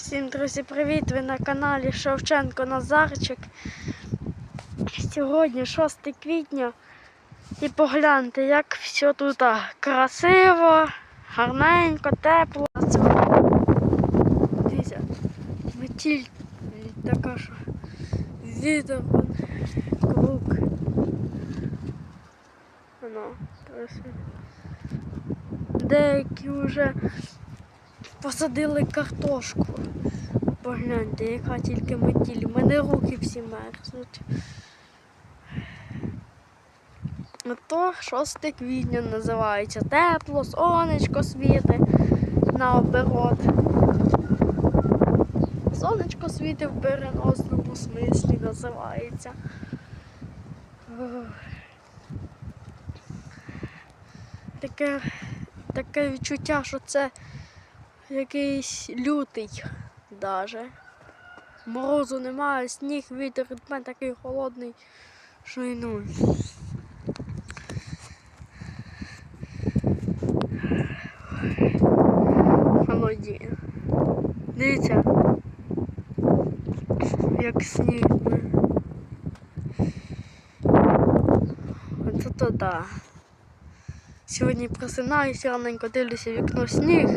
Всім друзі, привіт! Ви на каналі Шевченко Назарчик. Сьогодні 6 квітня. І погляньте, як все тут красиво, гарненько, тепло. Дивіться, метіль така, що вітер круг. Воно. Деякі вже посадили картошку. Погляньте, яка тільки метіль. У мене руки всі мерзнуть. То 6 квітня називається. Тепло, сонечко світить наоборот. Сонечко світить в переносному смислі називається. Таке, таке відчуття, що це якийсь лютий даже. Морозу немає, сніг, вітер мене такий холодний, що й ну. Холоді. Дивіться, як сніг. Оце то да. Сьогодні просинаюся, раненько дивлюся вікно сніг.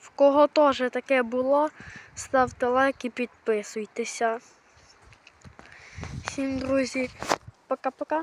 В кого теж таке було, ставте лайк і підписуйтеся. Всім друзі, пока-пока.